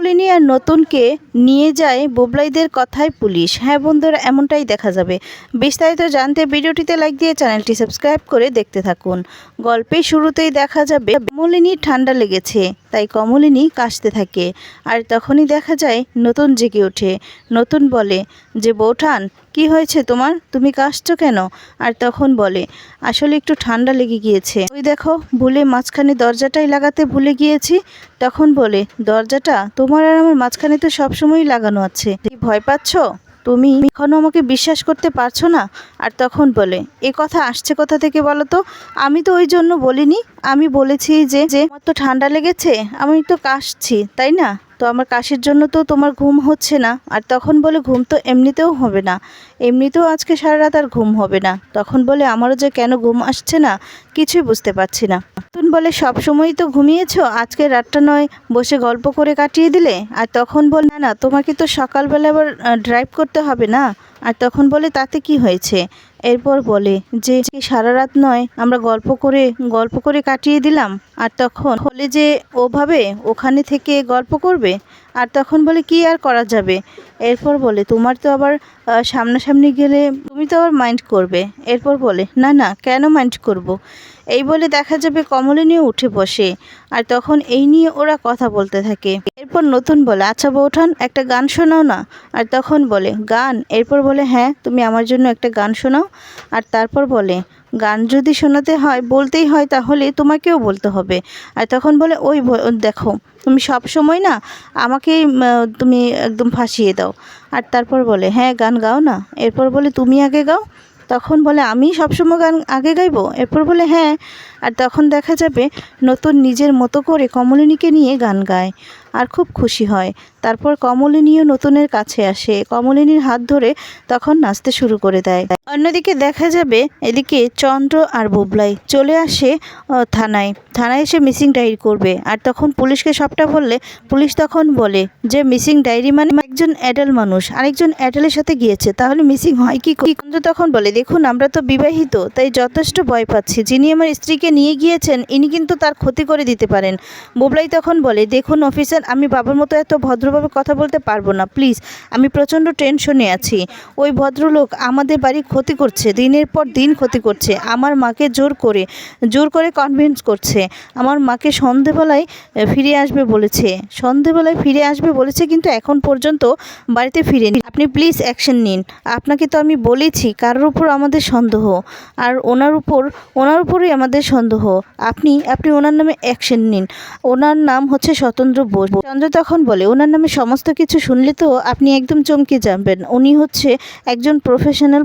কমলিনী আর নতুনকে নিয়ে যায় বোবলাইদের কথায় পুলিশ। হ্যাঁ বন্ধুরা, এমনটাই দেখা যাবে। বিস্তারিত জানতে ভিডিওটিতে লাইক দিয়ে চ্যানেলটি সাবস্ক্রাইব করে দেখতে থাকুন। গল্পের শুরুতেই দেখা যাবে কমলিনীর ঠান্ডা লেগেছে, তাই কমলিনী কাশতে থাকে। আর তখনই দেখা যায়, নতুন জেগে ওঠে। নতুন বলে, যে বৌঠান কি হয়েছে তোমার? তুমি কাশছো কেন? আর তখন বলে, আসলে একটু ঠান্ডা লেগে গিয়েছে। ওই দেখো, ভুলে মাঝখানে দরজাটাই লাগাতে ভুলে গিয়েছি। তখন বলে, দরজাটা? তোমার আর আমার মাঝখানে তো সবসময়ই লাগানো আছে। ভয় পাচ্ছ? তুমি এখনও আমাকে বিশ্বাস করতে পারছ না? আর তখন বলে, এ কথা আসছে কোথা থেকে বলো তো? আমি তো ওই জন্য বলিনি। আমি বলেছি যে যে তো ঠান্ডা লেগেছে, আমি তো কাশছি, তাই না? তো আমার কাশির জন্য তো তোমার ঘুম হচ্ছে না। আর তখন বলে ঘুম তো এমনিতেও হবে না। এমনিতেও আজকে সারা রাত আর ঘুম হবে না। তখন বলে, আমারও যে কেন ঘুম আসছে না, কিছুই বুঝতে পারছি না। নতুন বলে, সব সময়ই তো ঘুমিয়েছো? আজকে রাতটা নয়, বসে গল্প করে কাটিয়ে দিলে? আর তখন বল, না না, তোমাকে তো সকালবেলা আবার ড্রাইভ করতে হবে না? আর তখন বলে, তাতে কি হয়েছে? এরপর বলে, যে সারা রাত নয়, আমরা গল্প করে গল্প করে কাটিয়ে দিলাম। আর তখন হলে যে, ওভাবে? ওখানে থেকে গল্প করবে? আর তখন বলে, কি আর করা যাবে? এরপর বলে, তোমার তো আবার সামনাসামনি গেলে তুমি তো আবার মাইন্ড করবে। এরপর বলে, না না, কেন মাইন্ড করব। এই বলে দেখা যাবে কমলিনীও উঠে বসে। আর তখন এই নিয়ে ওরা কথা বলতে থাকে। এরপর নতুন বলে আচ্ছা বৌঠান একটা গান শোনাও না? আর তখন বলে গান? এরপর বলে হ্যাঁ তুমি আমার জন্য একটা গান শোনাও। আর তারপর বলে গান যদি শোনাতে হয় বলতেই হয় তাহলে তোমাকেও বলতে হবে। আর তখন বলে ওই দেখো তুমি সব সময় না আমাকেই উম, তুমি একদম ফাঁসিয়ে দাও। আর তারপর বলে হ্যাঁ গান গাও না। এরপর বলে তুমি আগে গাও। তখন বলে, আমি সবসময় গান আগে গাইবো? এরপর বলে হ্যাঁ। আর তখন দেখা যাবে নতুন নিজের মতো করে কমলিনীকে নিয়ে গান গায় আর খুব খুশি হয়। তারপর কমলিনীও নতুনের কাছে আসে। কমলিনীর হাত ধরে তখন নাচতে শুরু করে দেয়। অন্যদিকে দেখা যাবে এদিকে চন্দ্র আর বুবলাই চলে আসে থানায়। থানায় এসে মিসিং ডায়েরি করবে। আর তখন পুলিশকে সবটা বললে, পুলিশ তখন বলে যে, মিসিং ডায়েরি মানে একজন অ্যাডাল মানুষ, আরেকজন অ্যাডালের সাথে গিয়েছে। তাহলে মিসিং হয় কি? চন্দ্র তখন বলে, দেখুন, আমরা তো বিবাহিত, তাই যথেষ্ট ভয় পাচ্ছি। যিনি আমার স্ত্রীকে নিয়ে গিয়েছেন, ইনি কিন্তু তার ক্ষতি করে দিতে পারেন। বোবলাই তখন বলে, দেখুন, অফিসার, আমি বাবার মতো এত ভদ্রভাবে কথা বলতে পারব না। প্লিজ, আমি প্রচণ্ড টেনশনে আছি। ওই ভদ্রলোক আমাদের বাড়ি ক্ষতি করছে, দিনের পর দিন ক্ষতি করছে। আমার মাকে জোর করে জোর করে কনভিন্স করছে। আমার মাকে সন্ধেবেলায় ফিরে আসবে বলেছে। সন্ধেবেলায় ফিরে আসবে বলেছে কিন্তু এখন পর্যন্ত বাড়িতে ফিরেনি। আপনি প্লিজ অ্যাকশন নিন। আপনাকে তো আমি বলেছি, কারোর উপর আমাদের সন্দেহ। আর ওনার উপর, ওনার উপরই আমাদের সন্দেহ। আপনি আপনি ওনার নামে অ্যাকশন নিন। ওনার নাম হচ্ছে স্বতন্ত্র বোস। চন্দ্র তখন বলে, ওনার নামে সমস্ত কিছু শুনলে তো আপনি একদম চমকে যাবেন। উনি হচ্ছে একজন প্রফেশনাল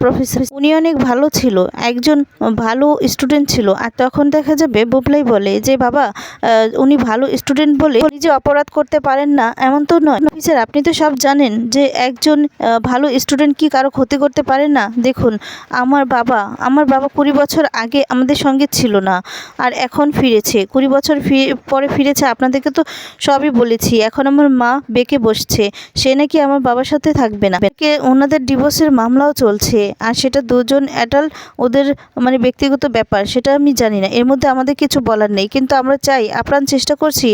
প্রফেসর উনি অনেক ভালো ছিল, একজন ভালো স্টুডেন্ট ছিল। আর তখন দেখা যাবে বুবলাই বলে যে, বাবা উনি ভালো স্টুডেন্ট বলে নিজে অপরাধ করতে পারেন না, এমন তো নয়। অফিসার আপনি তো সব জানেন যে, একজন ভালো স্টুডেন্ট কি কারও ক্ষতি করতে পারে না? দেখুন, আমার বাবা আমার বাবা কুড়ি বছর আগে আমাদের সঙ্গে ছিল না, আর এখন ফিরেছে। কুড়ি বছর পরে ফিরেছে, আপনাদেরকে তো সবই বলেছি। এখন আমার মা বেঁকে বসছে, সে নাকি আমার বাবার সাথে থাকবে না। কে ওনাদের ডিভোর্সের মামলাও চলছে, আর সেটা দুজন অ্যাডাল্ট ওদের মানে ব্যক্তিগত ব্যাপার, সেটা আমি জানি না। এর মধ্যে আমাদের কিছু বলার নেই। কিন্তু আমরা চাই, আপ্রাণ চেষ্টা করছি,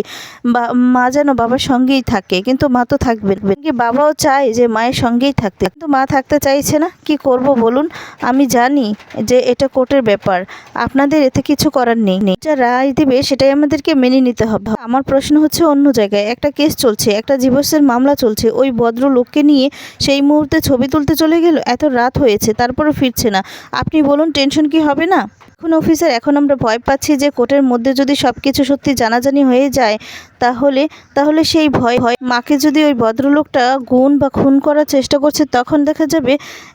বা মা যেন বাবার সঙ্গেই থাকে। কিন্তু মা তো থাকবে কি বাবাও চায় যে মায়ের সঙ্গেই থাকতে। কিন্তু মা থাকতে চাইছে না। কি করব বলুন? আমি জানি যে এটা কোর্টের ব্যাপার। আপনাদের এতে কিছু করার নেই। যা রায় দিবে সেটাই আমাদেরকে মেনে নিতে হবে। আমার প্রশ্ন হচ্ছে অন্য জায়গায়। একটা কেস চলছে, একটা ডিভোর্সের মামলা চলছে। ওই ভদ্রলোককে নিয়ে সেই মুহূর্তে ছবি তুলতে চলে গেল। এত রাত হয়েছে, তারপরও ফিরছে না। আপনি বলুন টেনশন কি হবে না? এখন অফিসার, এখন আমরা ভয় পাচ্ছি যে কোর্টের মধ্যে যদি সব কিছু সত্যি জানাজানি হয়ে যায়, তাহলে তাহলে সেই ভয় হয়। মাকে যদি ওই ভদ্রলোকটা গুণ বা খুন করার চেষ্টা করছে, তখন দেখা যাবে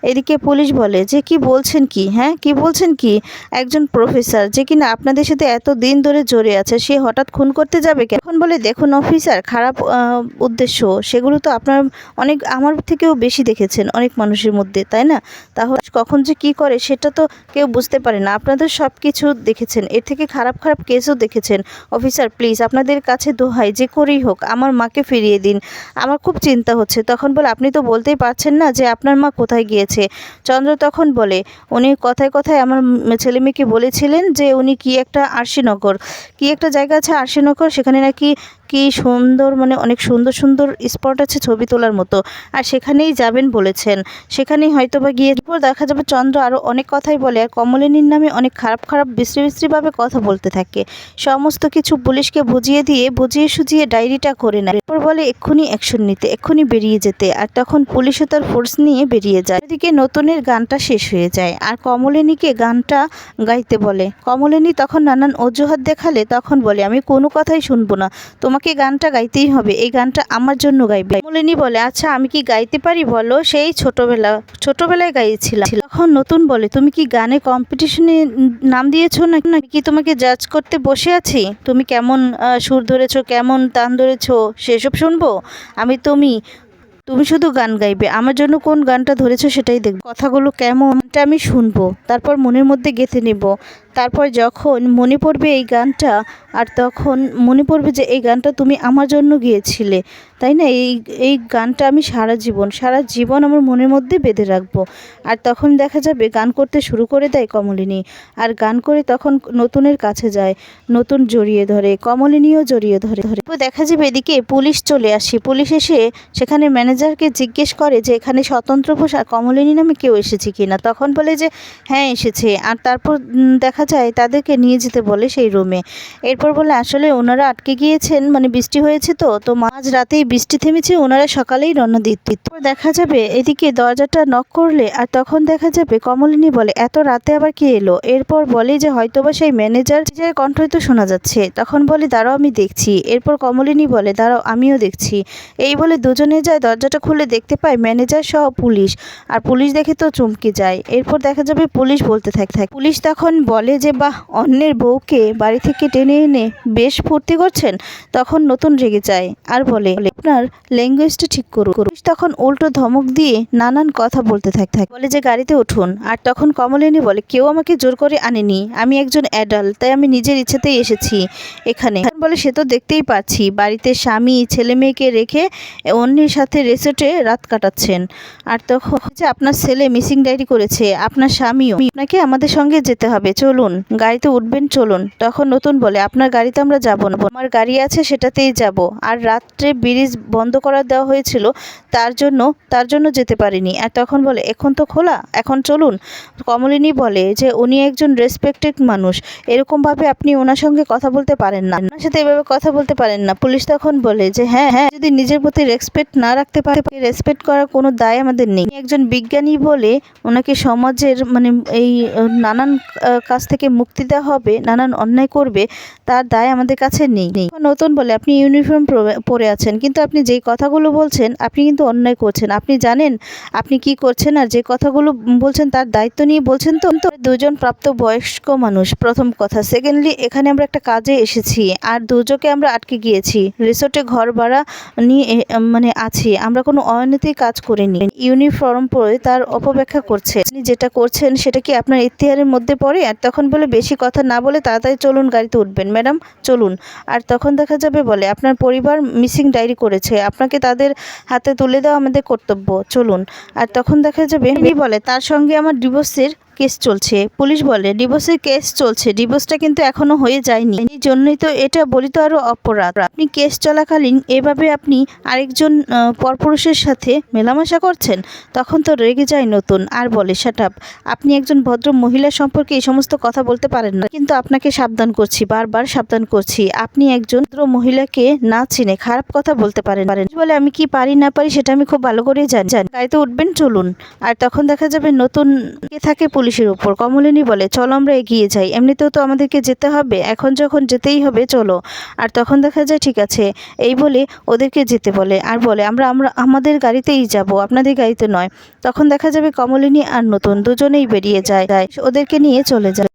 এদিকে পুলিশ বলে, যে কি বলছেন কি? হ্যাঁ কি বলছেন কি? একজন প্রফেসর, যে কিনা আপনাদের সাথে এত দিন ধরে জড়ে আছে, সে হঠাৎ খুন করতে যাবে কেন? এখন বলে, দেখুন অফিসার, খারাপ উদ্দেশ্য, সেগুলো তো আপনার অনেক, আমার থেকেও বেশি দেখেছেন অনেক মানুষের মধ্যে, তাই না? তাহলে কখন যে কি করে, সেটা তো কেউ বুঝতে পারে না। আপনাদের সব কিছু দেখেছেন। এর থেকে খারাপ খারাপ কেসও দেখেছেন। অফিসার, প্লিজ আপনাদের কাছে দোহাই, যে করেই হোক, আমার মাকে ফিরিয়ে দিন। আমার খুব চিন্তা হচ্ছে। তখন বলে, আপনি তো বলতেই পারছেন না যে আপনার মা কোথায় গিয়েছে। চন্দ্র তখন বলে, উনি কথায় কথায় আমার ছেলে মেয়েকে বলেছিলেন যে উনি কি একটা আরশিনগর। কি একটা জায়গা আছে আরশিনগর? সেখানে নাকি কি সুন্দর মানে অনেক সুন্দর সুন্দর স্পট আছে ছবি তোলার মতো। আর সেখানেই যাবেন বলেছেন। সেখানেই হয়তো বা গিয়ে এরপর দেখা যাবে চন্দ্র আরও অনেক কথাই বলে আর কমলিনীর নামে অনেক খারাপ খারাপ, বিশ্রী, বিশ্রীভাবে কথা বলতে থাকে। সমস্ত কিছু পুলিশকে বুঝিয়ে দিয়ে, বুঝিয়ে সুঝিয়ে ডায়েরিটা করে নেয়। এরপর বলে, এক্ষুনি অ্যাকশন নিতে, এক্ষুনি বেরিয়ে যেতে। আর তখন পুলিশও তার ফোর্স নিয়ে বেরিয়ে যায়। এদিকে নতুনের গানটা শেষ হয়ে যায় আর কমলিনীকে গানটা গাইতে বলে। কমলিনী তখন নানান অজুহাত দেখালে তখন বলে, আমি কোনো কথাই শুনব না। তোমাকে গানটা গাইতেই হবে। এই গানটা আমার জন্য গাইবে। মলিনী বলে আচ্ছা আমি কি গাইতে পারি বলো? সেই ছোটবেলা, ছোটবেলায় গাইছিলাম। এখন নতুন বলে, তুমি কি গানে কম্পিটিশনে নাম দিয়েছ না কি তোমাকে জাজ করতে বসে আছি? তুমি কেমন সুর ধরেছো, কেমন তান ধরেছো, সেসব শুনব? আমি তুমি তুমি শুধু গান গাইবে। আমার জন্য কোন গানটা ধরেছো সেটাই দেখবে। কথাগুলো কেমনটা আমি শুনব, তারপর মনের মধ্যে গেঁথে নেব। তারপর যখন মনে পড়বে এই গানটা, আর তখন মনে পড়বে যে এই গানটা তুমি আমার জন্য গিয়েছিলে। তাই না? এই এই গানটা আমি সারা জীবন সারা জীবন আমার মনের মধ্যে বেঁধে রাখব। আর তখন দেখা যাবে গান করতে শুরু করে দেয় কমলিনী। আর গান করে তখন নতুনের কাছে যায়, নতুন জড়িয়ে ধরে, কমলিনীও জড়িয়ে ধরে ধরে। তো দেখা যাবে এদিকে পুলিশ চলে আসে। পুলিশ এসে সেখানে ম্যানেজারকে জিজ্ঞেস করে যে এখানে স্বতন্ত্র ঘোষ আর কমলিনী নামে কেউ এসেছে কি না তখন বলে যে হ্যাঁ এসেছে। আর তারপর দেখা যায় তাদেরকে নিয়ে যেতে বলে সেই রুমে। এরপর বলে, আসলে ওনারা আটকে গিয়েছেন মানে বৃষ্টি হয়েছে তো তো মাঝ রাতেই বৃষ্টি থেমেছে, ওনারা সকালেই রওনা দিত দেখা যাবে, এদিকে দরজাটা নক করলে আর তখন দেখা যাবে কমলিনী বলে, এত রাতে আবার কে এলো? এরপর বলে যে, হয়তোবা সেই ম্যানেজার ম্যানেজারের কণ্ঠই তো শোনা যাচ্ছে। তখন বলে, দাঁড়াও, আমি দেখছি। এরপর কমলিনী বলে, দাঁড়াও, আমিও দেখছি। এই বলে দুজনে যায় দরজাটা খুলে দেখতে পায় ম্যানেজার সহ পুলিশ, আর পুলিশ দেখে তো চমকে যায়। এরপর দেখা যাবে পুলিশ বলতে থাকে থাকে। পুলিশ তখন বলে যে, বাহ, অন্যের বউকে বাড়ি থেকে টেনে এনে বেশ ফুর্তি করছেন? তখন নতুন রেগে যায়, আর বলে আপনার ল্যাঙ্গুয়েজটা ঠিক করুন। তখন উল্টো ধমক দিয়ে নানান কথা বলতে থাকে থাকে। বলে যে, গাড়িতে উঠুন। আর তখন কমলিনী বলে, কেউ আমাকে জোর করে আনেনি। আমি একজন অ্যাডাল্ট তাই আমি নিজের ইচ্ছাতেই এসেছি এখানে। বলে সে তো দেখতেই পাচ্ছি। বাড়িতে স্বামী, ছেলে মেয়েকে রেখে অন্যের সাথে রেসর্টে রাত কাটাচ্ছেন। আর তখন যে আপনার ছেলে মিসিং ডায়েরি করেছে, আপনার স্বামীও, আপনাকে আমাদের সঙ্গে যেতে হবে। চলুন, গাড়িতে উঠবেন, চলুন। তখন নতুন বলে, আপনার গাড়িতে আমরা যাব না। আমার গাড়ি আছে, সেটাতেই যাব। আর রাত্রে ব্রিজ বন্ধ করা দেওয়া হয়েছিল, তার জন্য তার জন্য যেতে পারিনি। আর তখন বলে, এখন তো খোলা, এখন চলুন। কমলিনী বলে যে, উনি একজন রেসপেক্টেড মানুষ। এরকমভাবে আপনি ওনার সঙ্গে কথা বলতে পারেন না। সাথে এভাবে কথা বলতে পারেন না। পুলিশ তখন বলে যে হ্যাঁ হ্যাঁ যদি নিজের প্রতি রেসপেক্ট না রাখতে পারে রেসপেক্ট করার কোনো দায় আমাদের নেই। একজন বিজ্ঞানী বলে ওনাকে সমাজের মানে এই নানান কাজ থেকে মুক্তি দেওয়া হবে, নানান অন্যায় করবে, তার দায় আমাদের কাছে নেই। নেই নতুন বলে, আপনি ইউনিফর্ম পরে আছেন, কিন্তু আপনি যেই কথাগুলো বলছেন, আপনি কিন্তু অন্যায় করছেন। আপনি জানেন আপনি কি করছেন আর যে কথাগুলো বলছেন, তার দায়িত্ব নিয়ে বলছেন তো? দুজন প্রাপ্ত বয়স্ক মানুষ, প্রথম কথা। সেকেন্ডলি এখানে আমরা একটা কাজে এসেছি। আর দুজকে আমরা আটকে গিয়েছি। রিসোর্টে ঘর ভাড়া নিয়ে মানে আছি। আমরা কোনো অনৈতিক কাজ করিনি। ইউনিফর্ম পরে তার অপব্যাখ্যা করছে। আপনি যেটা করছেন সেটা কি আপনার ইতিহারের মধ্যে পড়ে? আর তখন বলে, বেশি কথা না বলে তাড়াতাড়ি চলুন গাড়িতে উঠবেন। ম্যাডাম, চলুন। আর তখন দেখা যাবে বলে, আপনার পরিবার মিসিং ডায়েরি করেছে। আপনাকে তাদের হাতে তুলে দেওয়া আমাদের কর্তব্য। চলুন। আর তখন দেখা যাবে বলে, তার সঙ্গে আমার ডিভোর্সের কেস চলছে। পুলিশ বলে, ডিভোর্সের কেস চলছে। ডিভোর্সটা কিন্তু এখনও হয়ে যায়নি। এই জন্যই তো এটা বলি তো আরও অপরাধ। আপনি কেস চলাকালীন এভাবে আপনি আরেকজন পরপুরুষের সাথে মেলামেশা করছেন, তখন তো রেগে যায় নতুন। আর বলে আপ, আপনি একজন ভদ্র মহিলা সম্পর্কে এই সমস্ত কথা বলতে পারেন না। কিন্তু আপনাকে সাবধান করছি, বারবার সাবধান করছি। আপনি একজন ভদ্র মহিলাকে না চিনে খারাপ কথা বলতে পারেন পারেন বলে, আমি কি পারি, না পারি, সেটা আমি খুব ভালো করেই জানি। গাড়িতে উঠবেন, চলুন। আর তখন দেখা যাবে নতুন থাকে পুলিশের উপর। কমলিনী বলে, চলো আমরা এগিয়ে যাই। এমনিতেও তো আমাদেরকে যেতে হবে। এখন যখন যেতেই হবে, চলো। আর তখন দেখা যায়, ঠিক আছে এই বলে ওদেরকে যেতে বলে। আর বলে, আমরা আমরা, আমাদের গাড়িতেই যাব। আপনাদের গাড়িতে নয় তখন দেখা যাবে কমলিনী আর নতুন দুজনেই বেরিয়ে যায়। ওদেরকে নিয়ে চলে যায়।